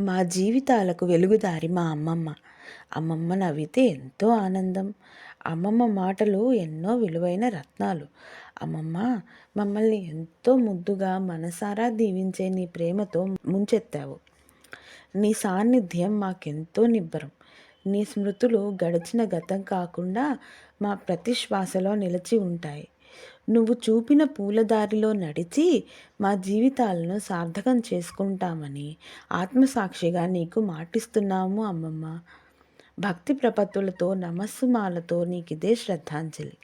మా జీవితాలకు వెలుగుదారి మా అమ్మమ్మ. అమ్మమ్మ నవ్వితే ఎంతో ఆనందం. అమ్మమ్మ మాటలు ఎన్నో విలువైన రత్నాలు. అమ్మమ్మ మమ్మల్ని ఎంతో ముద్దుగా, మనసారా దీవించే నీ ప్రేమతో ముంచెత్తావు. నీ సాన్నిధ్యం మాకెంతో నిబ్బరం. నీ స్మృతులు గడిచిన గతం కాకుండా మా ప్రతి శ్వాసలో నిలిచి ఉంటాయి. నువ్వు చూపిన పూలదారిలో నడిచి మా జీవితాలను సార్థకం చేసుకుంటామని ఆత్మసాక్షిగా నీకు మాటిస్తున్నాము అమ్మమ్మ. భక్తి ప్రపత్తులతో, నమస్సుమాలతో నీకిదే శ్రద్ధాంజలి.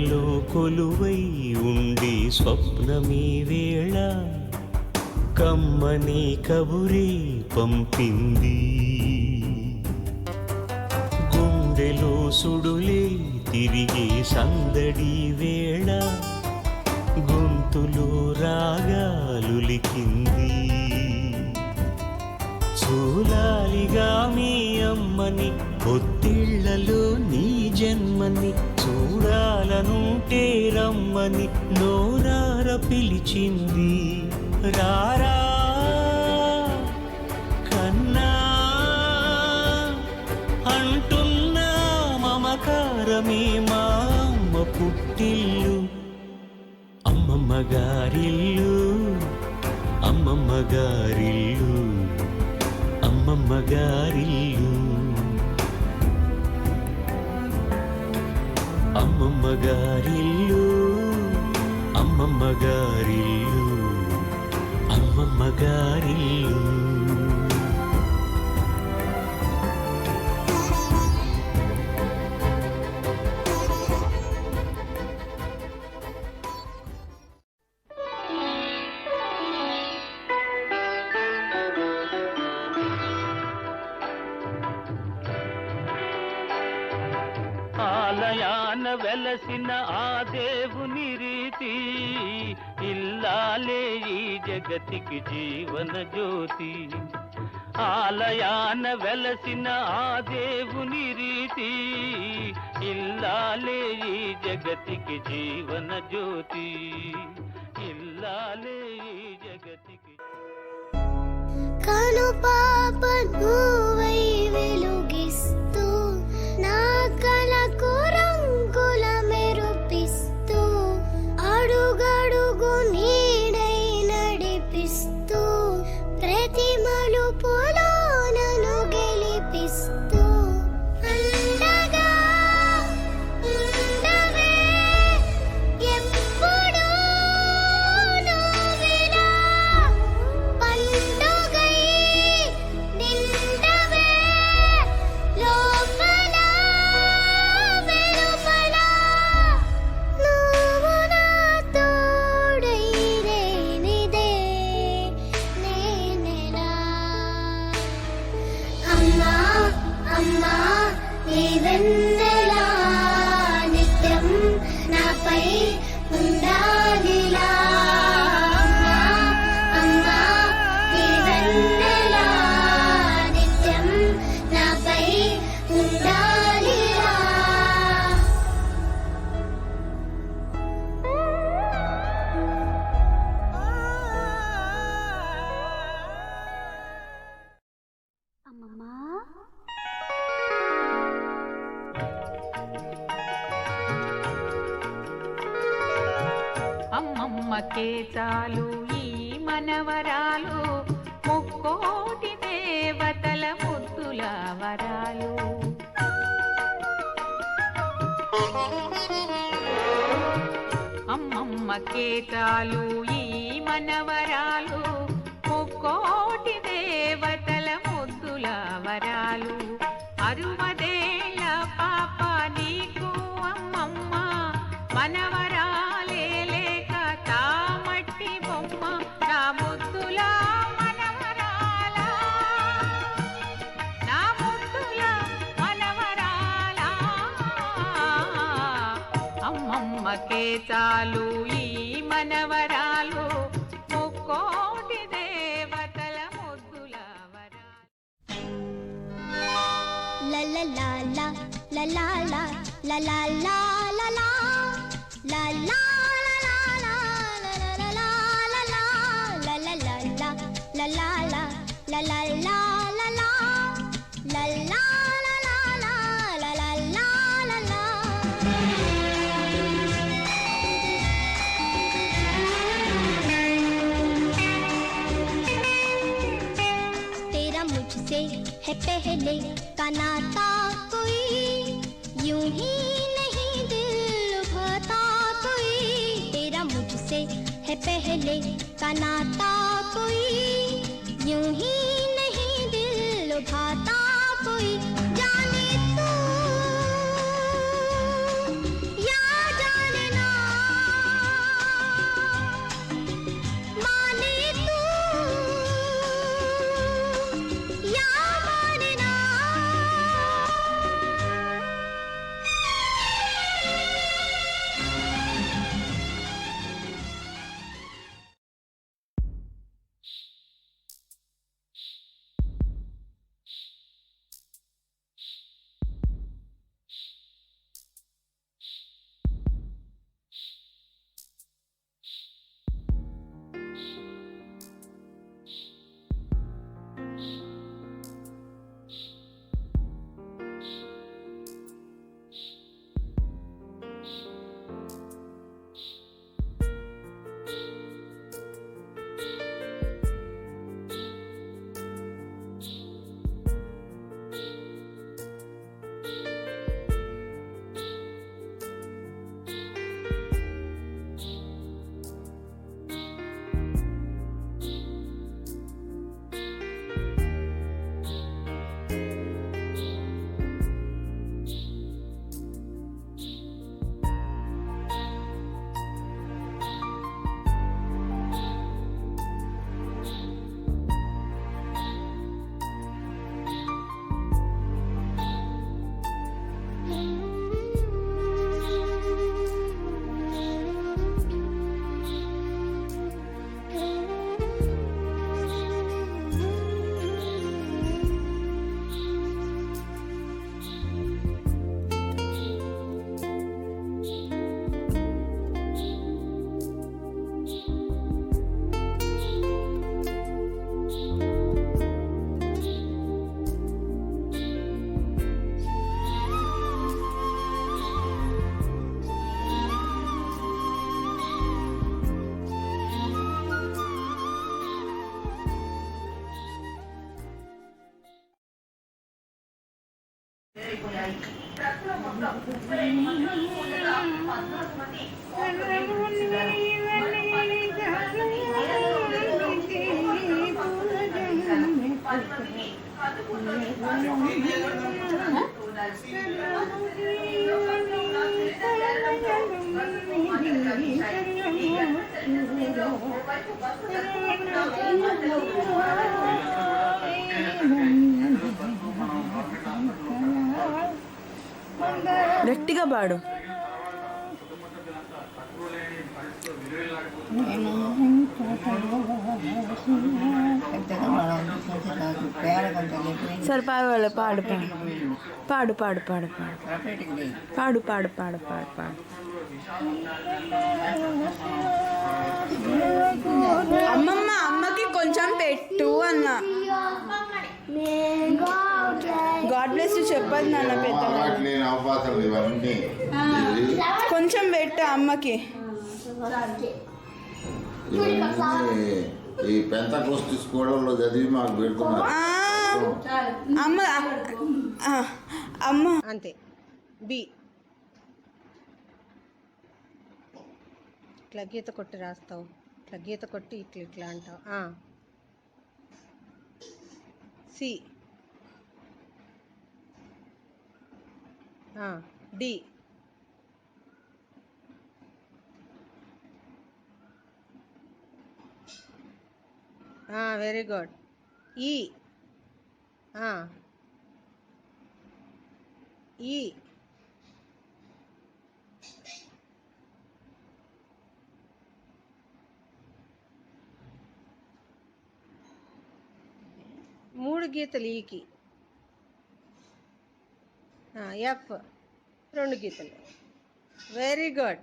కలలో కొలువై ఉండి స్వప్నమీ వేళ కమ్మని కబురే పంపింది. గుండెలో సుడులే తిరిగే సందడి వేళ గొంతులో రాగాలులికింది చూలాలిగా మీ అమ్మని ఒత్తిళ్ళలో నీ జన్మని చూడ రమ్మని నోరార పిలిచింది. రారా కన్నా అంటున్నా మమకారమే మా అమ్మ పుట్టిల్లు. అమ్మమ్మ గారిల్లు అమ్మమ్మ గారి వెలసిన ఆ దేవుని రీతి ఇల్లాలే ఈ జగతికి జీవన జ్యోతి. ఆలయాన వెలసిన ఆ దేవుని రీతి ఇల్లాలే ఈ జగతికి జీవన జ్యోతి. ఇల్లాలే ఈ జగతికి కను పాప నువ్వై వెలుగిస్తా అమ్మమ్మకే చాలు ఈ మనవరాలు. ముక్కోటి దేవతల ముద్దుల వరాలు. అమ్మమ్మకే చాలు ఈ మనవరాలు. ముక్కోటి దేవతల ముద్దుల వరాలు. అరువదేళ్ళ పాప నీకు అమ్మమ్మ. మనవరాలే చాలు ఈ మనవరాలు ముక్కోటి దేవతల ముద్దుల వరాలు లలా లలా లలా లలా है पहले का नाता कोई, यूँ ही नहीं दिल भाता कोई। तेरा मुझसे है पहले का नाता कोई, यूँ ही नहीं दिल लुभाता చేరుకున్నాయి ట్రక్కులో మొత్తం ముప్పై ఐదు మందులు ఉండగా పద్నాలుగు మంది పది మందికి Thank you. గట్టిగా పాడు. సరే పర్వాలేదు పాడు పాడు. పాడు పాడు పాడు పాడు. పాడు పాడు పాడు పాడు పాడు. అమ్మమ్మ అమ్మకి కొంచెం పెట్టు అన్న. గాడ్ బ్లెస్ చెప్పదు నాన్న పెద్ద కొంచెం పెట్టు అమ్మకి. ఈ పెంత కోస్టి స్కూళ్ళలో చదివి మాకు పెడుతున్నారు. అమ్మ అమ్మ. అంతే. బి. ఇట్లా గీత కొట్టి రాస్తావు. ఇట్లా గీత కొట్టి ఇట్లా ఇట్లా అంటావు. हाँ डी हाँ वेरी गुड ई हाँ. ई మూడు గీతలు ఈకి ఎఫ్ రెండు గీతలు. వెరీ గుడ్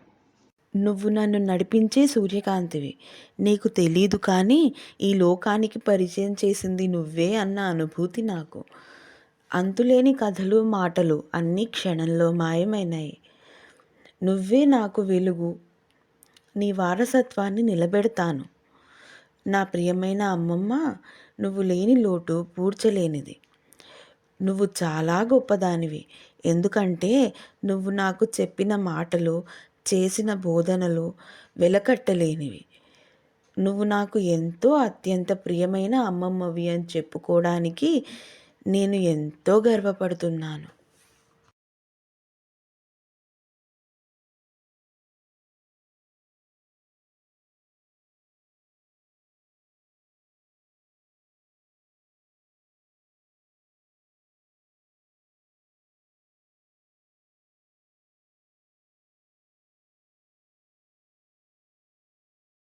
నువ్వు నన్ను నడిపించే సూర్యకాంతివి. నీకు తెలీదు కానీ ఈ లోకానికి పరిచయం చేసింది నువ్వే అన్న అనుభూతి నాకు. అంతులేని కథలు మాటలు అన్నీ క్షణంలో మాయమైనాయి. నువ్వే నాకు వెలుగు. నీ వారసత్వాన్ని నిలబెడతాను. నా ప్రియమైన అమ్మమ్మ నువ్వు లేని లోటు పూడ్చలేనిది. నువ్వు చాలా గొప్పదానివి. ఎందుకంటే నువ్వు నాకు చెప్పిన మాటలు చేసిన బోధనలు వెలకట్టలేనివి. నువ్వు నాకు ఎంతో అత్యంత ప్రియమైన అమ్మమ్మవి అని చెప్పుకోవడానికి నేను ఎంతో గర్వపడుతున్నాను.